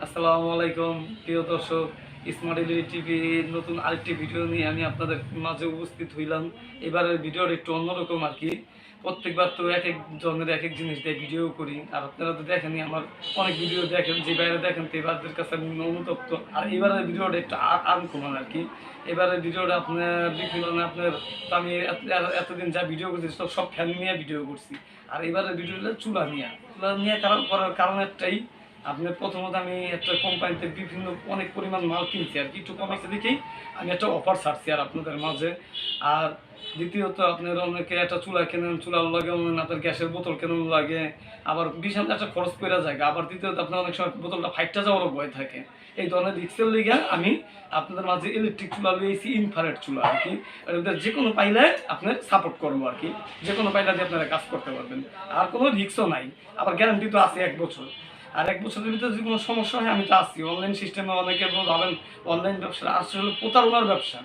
আসসালামু আলাইকুম, প্রিয় দর্শক স্মার্ট এলইডি টিভি নতুন আরেকটি ভিডিও নিয়ে আমি আপনাদের মাঝে উপস্থিত হইলাম। এবারের ভিডিওর একটু অন্যরকম আর কি। প্রত্যেকবার তো এক এক জনের এক এক জিনিস দিয়ে ভিডিও করি। আর আপনারা তো দেখেনি আমার অনেক ভিডিও দেখেন, যে বাইরে দেখেন তো এবারদের কাছে আমি অনুতপ্ত। আর এবারের ভিডিওটা একটু আনকমন আর কি। এবারের ভিডিওটা আপনার বিভিন্ন আপনার আমি এত- এত- এতদিন যা ভিডিও করছি, সব সব ফ্যান নিয়ে ভিডিও করছি। আর এবারের ভিডিওটা চুলা নিয়ে। চুলা নিয়ে কারণ করার কারণ একটাই আপনার প্রথমত আমি একটা কোম্পানিতে বিভিন্ন অনেক পরিমাণ মাল কিনছি আর কি। একটু কমেছে দেখেই আমি একটা অফার ছাড়ছি আর আপনাদের মাঝে। আর দ্বিতীয়ত আপনার অনেকে একটা চুলা কেনেন, চুলার লাগে আপনার গ্যাসের বোতল কেনেন লাগে। আবার বিশাল একটা খরচ করে যায়। আবার দ্বিতীয়ত আপনার অনেক সময় বোতলটা ফাইটটা যাওয়ারও ভয় থাকে। এই ধরনের রিক্সের লিগে আমি আপনাদের মাঝে ইলেকট্রিক চুলা লিয়েছি ইনফারেট চুলা আর কি। যে কোনো পাইলে আপনার সাপোর্ট করব আর কি। যে কোনো পাইলে দিয়ে আপনারা কাজ করতে পারবেন। আর কোনো রিক্সও নাই। আবার গ্যারান্টি তো আছে এক বছর। আর এক বছরের ভিতরে যদি কোনো সমস্যা হয়, আমি তো আসছি অনলাইন সিস্টেমে অনেকে ভাবেন অনলাইন ব্যবসা। আসলে হলো প্রতারণার ব্যবসা।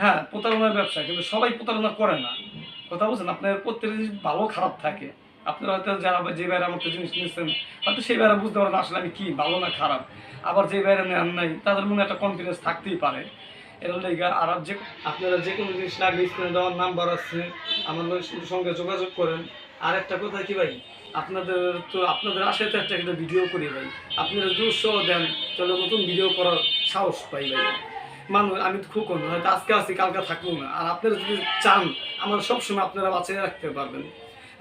হ্যাঁ প্রতারণার ব্যবসা, কিন্তু সবাই প্রতারণা করে না। কথা বলছেন? আপনার প্রত্যেকটা জিনিস ভালো, খারাপ থাকে। আপনারা হয়তো যারা যে বাইরে আমার জিনিস নিচ্ছেন হয়তো সেই বাইরে বুঝতে পারেন আসলে আমি কি, ভালো না খারাপ। আবার যে বাইরে নেন নাই, তাদের মনে একটা কনফিডেন্স থাকতেই পারে। এর লেগে আর যে আপনারা যে কোনো জিনিস লাগবে স্ক্রিনে দেওয়ার নাম্বার আছে। আমার সঙ্গে যোগাযোগ করেন। আর একটা কথা কি ভাই? আপনাদের তো আপনাদের আশায় তো একটা একটা ভিডিও করি ভাই। আপনারা যদি উৎসাহ দেন, তাহলে নতুন ভিডিও করার সাহস পাই ভাই। মানুষ, আমি তো খুব কম, হয়তো আজকে আছি, কালকে থাকব না। আর আপনারা যদি চান, আমার সবসময় আপনারা বাঁচিয়ে রাখতে পারবেন।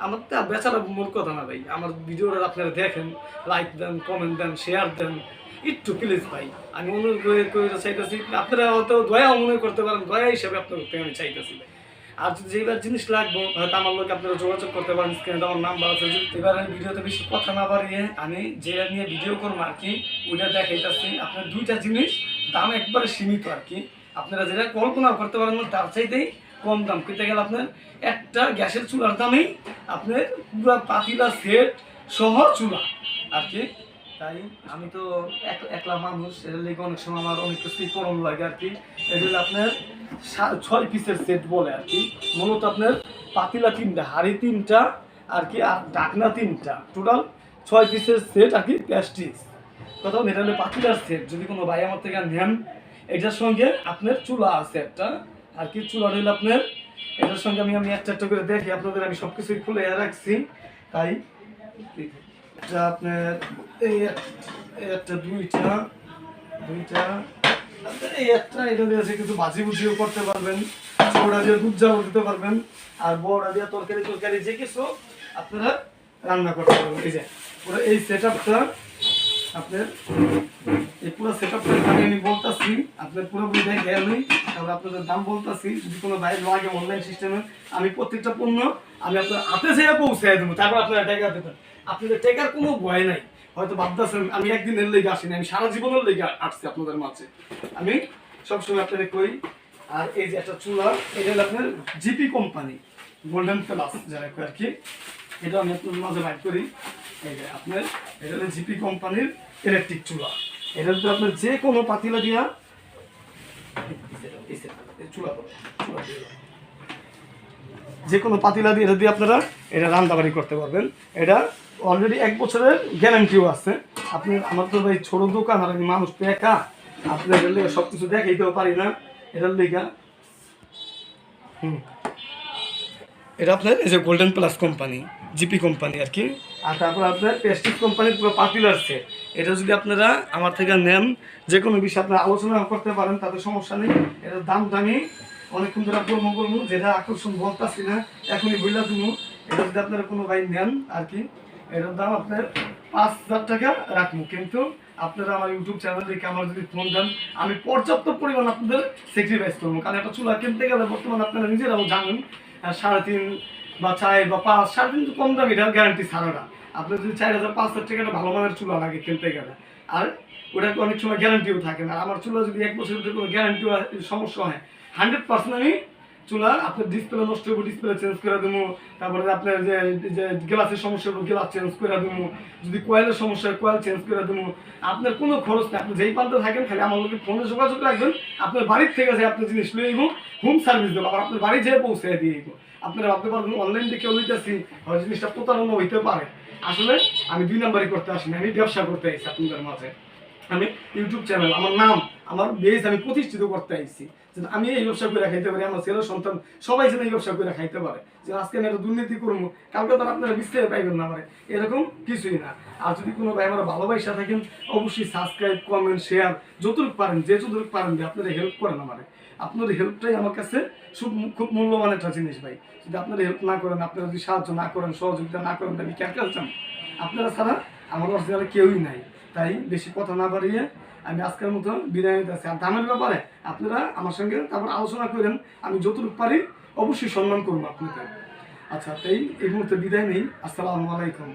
আমার তো বেচারা মূল কথা না ভাই। আমার ভিডিওটা আপনারা দেখেন লাইক দেন কমেন্ট দেন শেয়ার দেন, একটু প্লিজ ভাই। আমি অনুরোধ করে চাইতেছি, আপনারা হয়তো দয়া মনে করতে পারেন, দয়া হিসাবে আপনার আমি চাইতেছি। ভাই আর যদি যেবার জিনিস লাগবে হয়তো আমার লোক আপনারা যোগাযোগ করতে পারেন স্ক্রিনে আমার নাম্বার আছে। এবার আমি ভিডিওতে বেশি কথা না বাড়িয়ে আমি যেটা নিয়ে ভিডিও করব আর কি, ওইটা দেখাইতেছি। আপনার দুইটা জিনিস দাম একবারে সীমিত আর কি। আপনারা যেটা কল্পনা করতে পারেন না, তার চাইতেই কম দাম। কিনতে গেলে আপনার একটা গ্যাসের চুলার দামেই আপনার পুরো পাতিলা সেট সহ চুলা আর কি। তাই আমি তো এক একলা মানুষ, এর লেগে অনেক সময় আমার অনেক কিছুই করম লাগে আর কি। এগুলো আপনার ছয় পিসের সেট বলে আর কি। মূলত আপনার পাতিলা তিনটা, হাড়ি তিনটা, আর কি, আর ডাকনা তিনটা। টোটাল ছয় পিসের সেট আর কি প্যাস্টিস কথা এটা হলো পাতিলার সেট যদি কোনো ভাই আমার থেকে নেন, এটার সঙ্গে আপনার চুলা আছে একটা। আর কি চুলা হইলে আপনার, এটার সঙ্গে আমি আমি একটা একটা করে দেখি, আপনাদের আমি সব কিছুই খুলে রাখছি। তাই এটা আপনার এই এক- এই একটা দুইটা দুইটা। এই একটা ভাজি করতে পারবেন দুধ দিতে পারবেন, আর তরকারি তরকারি যে কিছু আপনারা রান্না করতে পারবেন। এই সেট আপটা আপনার, এই পুরো সেট আপটা আমি আপনার তারপর আপনাদের দাম বলতাছি, যদি কোনো বাইরে লাগে অনলাইন সিস্টেমে আমি প্রত্যেকটা পণ্য আমি আপনার হাতে যেয়ে পৌঁছে দেবো, তারপর আপনারা টাকা আপনাদের টাকার কোনো ভয় নাই। হয়তো ভাবতেছেন, আমি একদিনের লেগে আসিনি, আমি সারা জীবনের লেগে আসছি আপনাদের মাঝে। আমি সবসময় আপনাদের কই, আর এই যে একটা চুলা, এটা হলো আপনার জিপি কোম্পানি গোল্ডেন প্লাস যারা আর কি, এটা আমি আপনাদের মাঝে বাইক করি। এই যে আপনার, এটা হলো জিপি কোম্পানির ইলেকট্রিক চুলা। এটা যদি আপনার যে কোনো পাতিলা দিয়া চুলা চুলা যে কোনো পাতিলা দিয়ে দিয়ে আপনারা এটা রান্নাবাড়ি করতে পারবেন। এটা অলরেডি এক বছরের গ্যারান্টিও আছে। আপনি আমার তো ভাই ছোট দোকান আর আমি মানুষ তো একা। আপনি এটার লেগে সব কিছু দেখাইতেও পারি না। এটার লেগা। হুম। এটা আপনার এই যে golden plus company GP company আর কি? আর তারপর আপনার পেস্টিক কোম্পানির পুরো পার্টিলার সেট এটা যদি আপনারা আমার থেকে নেন যে কোনো বিষয়ে আপনারা আলোচনা করতে পারেন তাতে সমস্যা নেই। এটার দাম দামি। অনেকক্ষণ ধরে প্রমো করব যেটা আকর্ষণ বলতাছি না এখনই বইলা দিব এটা যদি আপনারা কোনো ভাই নেন আর কি এটার দাম আপনার পাঁচ হাজার টাকা রাখব। কিন্তু আপনারা আমার ইউটিউব চ্যানেল দেখে আমার যদি ফোন দেন, আমি পর্যাপ্ত পরিমাণ আপনাদের স্যাক্রিফাইস করব। কারণ একটা চুলা কিনতে গেলে বর্তমানে আপনারা নিজেরাও জানেন সাড়ে তিন বা চার বা পাঁচ, সাড়ে তিন কম দামি এটা গ্যারান্টি ছাড়া আপনার যদি চার হাজার, পাঁচ হাজার টাকা একটা ভালো মানের চুলা লাগে কিনতে গেলে, আর ওটা অনেক সময় গ্যারান্টিও থাকে না। আমার চুলা যদি এক বছরের কোনো গ্যারান্টি সমস্যা হয় হান্ড্রেড পার্সেন্ট আমি আপনার ডিসপ্লে নষ্ট ডিসপ্লে চেঞ্জ করে দেবো তারপরে আপনার যে যে গ্লাসের সমস্যা গ্লাস চেঞ্জ করে দেবো যদি সমস্যা চেঞ্জ করে দেবো আপনার কোনো খরচ নেই। আপনি যেই প্রান্তে থাকেন, খালি আমার লোকের ফোনে যোগাযোগ রাখবেন। আপনার বাড়ির থেকে যে আপনার জিনিস লিয়ে দিব হোম সার্ভিস দেবো। আবার আপনার বাড়ি যেয়ে পৌঁছে দিয়ে আপনারা ভাবতে পারবেন অনলাইন থেকে নিতেছি জিনিসটা প্রতারণা হইতে পারে। আসলে আমি দুই নাম্বারই করতে আসিনি, আমি ব্যবসা করতে আসছি আপনাদের মাঝে। আমি ইউটিউব চ্যানেল, আমার নাম, আমার বেস আমি প্রতিষ্ঠিত করতে আইছি। যে আমি এই ব্যবসা করে খাইতে পারি, আমার ছেলে সন্তান সবাই যেন এই ব্যবসা করে খাইতে পারে। যে আজকে আমি একটা দুর্নীতি করব, কালকে তো আর আপনারা বিস্তারে পাইবেন না আমার। এরকম কিছুই না। আর যদি কোনো ভাই আমার ভালোবাসা থাকেন, অবশ্যই সাবস্ক্রাইব কমেন্ট শেয়ার যতটুকু পারেন, যে যতটুকু পারেন যে আপনারা হেল্প করেন আমারে। আপনার হেল্পটাই আমার কাছে খুব খুব মূল্যবান একটা জিনিস ভাই। যদি আপনারা হেল্প না করেন, আপনারা যদি সাহায্য না করেন, সহযোগিতা না করেন, তাহলে কেন খেলছেন আপনারা ছাড়া আমার অরিজিনালে কেউই নাই। তাই বেশি কথা না বাড়িয়ে আমি আজকের মতো বিদায় নিতে আসছি আর দামের ব্যাপারে আপনারা আমার সঙ্গে তারপর আলোচনা করেন, আমি যতটুকু পারি অবশ্যই সম্মান করব আপনাদের। আচ্ছা তাই এই মুহূর্তে বিদায় নেই। আসসালামু আলাইকুম।